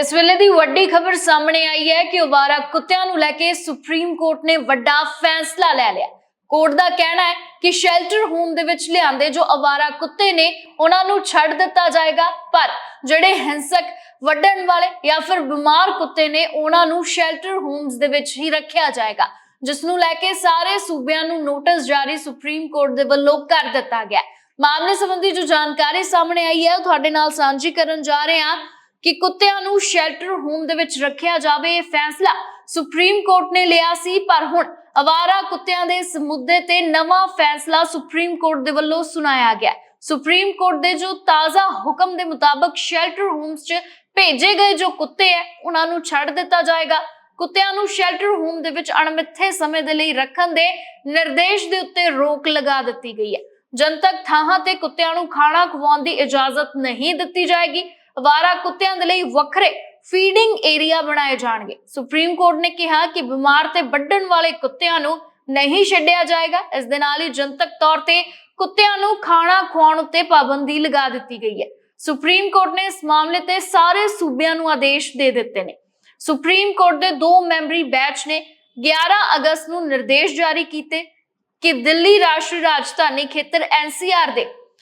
ਇਸ ਵੇਲੇ ਦੀ ਵੱਡੀ ਖਬਰ ਸਾਹਮਣੇ ਆਈ ਹੈ ਕਿ ਅਵਾਰਾ ਕੁੱਤਿਆਂ ਨੂੰ ਲੈ ਕੇ ਸੁਪਰੀਮ ਕੋਰਟ ਨੇ ਵੱਡਾ ਫੈਸਲਾ ਲੈ ਲਿਆ। ਕੋਰਟ ਦਾ ਕਹਿਣਾ ਹੈ ਕਿ ਸ਼ੈਲਟਰ ਹੋਮ ਦੇ ਵਿੱਚ ਲਿਆਂਦੇ ਜੋ ਅਵਾਰਾ ਕੁੱਤੇ ਨੇ, ਉਹਨਾਂ ਨੂੰ ਛੱਡ ਦਿੱਤਾ ਜਾਏਗਾ, ਪਰ ਜਿਹੜੇ ਹਿੰਸਕ ਵੱਢਣ ਵਾਲੇ ਜਾਂ ਫਿਰ ਬਿਮਾਰ ਕੁੱਤੇ ਨੇ, ਉਹਨਾਂ ਨੂੰ ਸ਼ੈਲਟਰ ਹੋਮਸ ਦੇ ਵਿੱਚ ਹੀ ਰੱਖਿਆ ਜਾਏਗਾ, ਜਿਸ ਨੂੰ ਲੈ ਕੇ ਸਾਰੇ ਸੂਬਿਆਂ ਨੂੰ ਨੋਟਿਸ ਜਾਰੀ ਸੁਪਰੀਮ ਕੋਰਟ ਦੇ ਵੱਲੋਂ ਕਰ ਦਿੱਤਾ ਗਿਆ। ਮਾਮਲੇ ਸੰਬੰਧੀ ਜੋ ਜਾਣਕਾਰੀ ਸਾਹਮਣੇ ਆਈ ਹੈ, ਉਹ ਤੁਹਾਡੇ ਨਾਲ ਸਾਂਝੀ ਕਰਨ ਜਾ ਰਹੇ ਹਾਂ। ਕਿ ਕੁੱਤਿਆਂ ਨੂੰ ਸ਼ੈਲਟਰ ਹੋਮ ਦੇ ਵਿੱਚ ਰੱਖਿਆ ਜਾਵੇ ਇਹ ਫੈਸਲਾ ਸੁਪਰੀਮ ਕੋਰਟ ਨੇ ਲਿਆ ਸੀ, ਪਰ ਹੁਣ ਅਵਾਰਾ ਕੁੱਤਿਆਂ ਦੇ ਇਸ ਮੁੱਦੇ ਤੇ ਨਵਾਂ ਫੈਸਲਾ ਸੁਪਰੀਮ ਕੋਰਟ ਦੇ ਵੱਲੋਂ ਸੁਣਾਇਆ ਗਿਆ। ਸੁਪਰੀਮ ਕੋਰਟ ਦੇ ਜੋ ਤਾਜ਼ਾ ਹੁਕਮ ਦੇ ਮੁਤਾਬਕ ਸ਼ੈਲਟਰ ਹੋਮਸ 'ਚ ਭੇਜੇ ਗਏ ਜੋ ਕੁੱਤੇ ਹੈ ਉਹਨਾਂ ਨੂੰ ਛੱਡ ਦਿੱਤਾ ਜਾਏਗਾ। ਕੁੱਤਿਆਂ ਨੂੰ ਸ਼ੈਲਟਰ ਹੋਮ ਦੇ ਵਿੱਚ ਅਣਮਿੱਥੇ ਸਮੇਂ ਦੇ ਲਈ ਰੱਖਣ ਦੇ ਨਿਰਦੇਸ਼ ਦੇ ਉੱਤੇ ਰੋਕ ਲਗਾ ਦਿੱਤੀ ਗਈ ਹੈ ਜਨਤਕ ਥਾਵਾਂ ਤੇ ਕੁੱਤਿਆਂ ਨੂੰ ਖਾਣਾ ਖਵਾਉਣ ਦੀ ਇਜਾਜ਼ਤ ਨਹੀਂ ਦਿੱਤੀ ਜਾਏਗੀ। ਅਵਾਰਾ ਕੁੱਤਿਆਂ ਦੇ ਲਈ ਵੱਖਰੇ ਫੀਡਿੰਗ ਏਰੀਆ ਬਣਾਏ ਜਾਣਗੇ। ਸੁਪਰੀਮ ਕੋਰਟ ਨੇ ਕਿਹਾ ਕਿ ਬਿਮਾਰ ਤੇ ਵੱਢਣ ਵਾਲੇ ਕੁੱਤਿਆਂ ਨੂੰ ਨਹੀਂ ਛੱਡਿਆ ਜਾਏਗਾ। ਇਸ ਦੇ ਨਾਲ ਹੀ ਜਨਤਕ ਤੌਰ ਤੇ ਕੁੱਤਿਆਂ ਨੂੰ ਖਾਣਾ ਖਵਾਉਣ ਉੱਤੇ ਪਾਬੰਦੀ ਲਗਾ ਦਿੱਤੀ ਗਈ ਹੈ। ਸੁਪਰੀਮ ਕੋਰਟ ਨੇ ਇਸ ਮਾਮਲੇ ਤੇ ਸਾਰੇ ਸੂਬਿਆਂ ਨੂੰ ਆਦੇਸ਼ ਦੇ ਦਿੱਤੇ ਨੇ। ਸੁਪਰੀਮ ਕੋਰਟ ਦੇ ਦੋ ਮੈਂਬਰੀ ਬੈਂਚ ਨੇ 11 ਅਗਸਤ ਨੂੰ ਨਿਰਦੇਸ਼ ਜਾਰੀ ਕੀਤੇ ਕਿ ਦਿੱਲੀ ਰਾਸ਼ਟਰੀ ਰਾਜਧਾਨੀ ਖੇਤਰ ਐਨਸੀਆਰ ਦੇ